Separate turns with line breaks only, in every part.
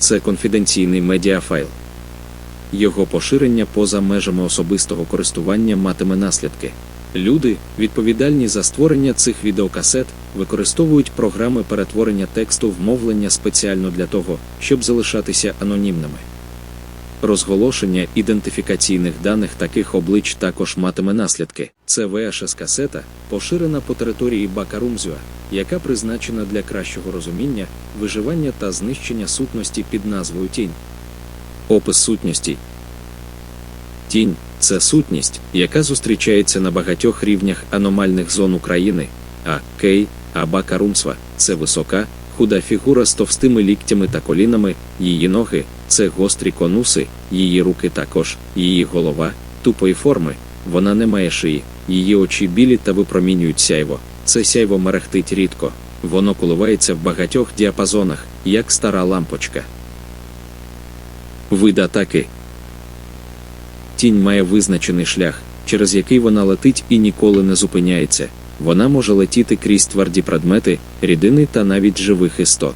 це конфіденційний медіафайл. Його поширення поза межами особистого користування матиме наслідки. Люди, відповідальні за створення цих відеокасет, використовують програми перетворення тексту в мовлення спеціально для того, щоб залишатися анонімними. Розголошення ідентифікаційних даних таких облич також матиме наслідки. Це VHS-касета, поширена по території Бакарумзюа, яка призначена для кращого розуміння, виживання та знищення сутності під назвою тінь. Опис сутності. Тінь це сутність, яка зустрічається на багатьох рівнях аномальних зон України. А Кей, Аба Карумсва це висока, худа фігура з товстими ліктями та колінами, її ноги це гострі конуси, її руки також, її голова тупої форми, вона не має шиї, її очі білі та випромінюють сяйво. Це сяйво мерехтить рідко, воно коливається в багатьох діапазонах, як стара лампочка. Вид атаки Тінь має визначений шлях, через який вона летить і ніколи не зупиняється. Вона може летіти крізь тверді предмети, рідини та навіть живих істот.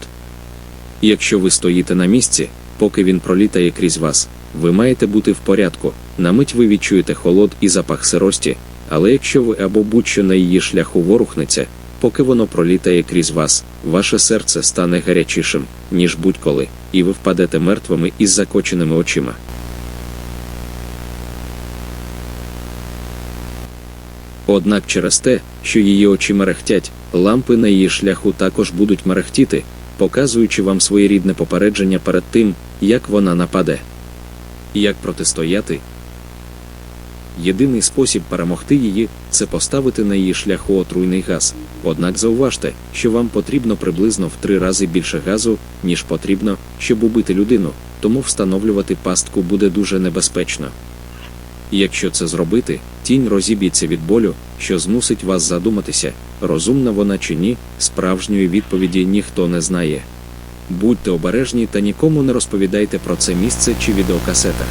Якщо ви стоїте на місці, поки він пролітає крізь вас, ви маєте бути в порядку. На мить ви відчуєте холод і запах сирості, але якщо ви або будь-що на її шляху ворухнеться, поки воно пролітає крізь вас, ваше серце стане гарячішим, ніж будь-коли, і ви впадете мертвими із закоченими очима. Однак через те, що її очі мерехтять, лампи на її шляху також будуть мерехтіти, показуючи вам своєрідне попередження перед тим, як вона нападе. Як протистояти? Єдиний спосіб перемогти її це поставити на її шляху отруйний газ. Однак зауважте, що вам потрібно приблизно в три рази більше газу, ніж потрібно, щоб убити людину, тому встановлювати пастку буде дуже небезпечно. Якщо це зробити, тінь розіб'ється від болю, що змусить вас задуматися, розумна вона чи ні, справжньої відповіді ніхто не знає. Будьте обережні та нікому не розповідайте про це місце чи відеокасетах.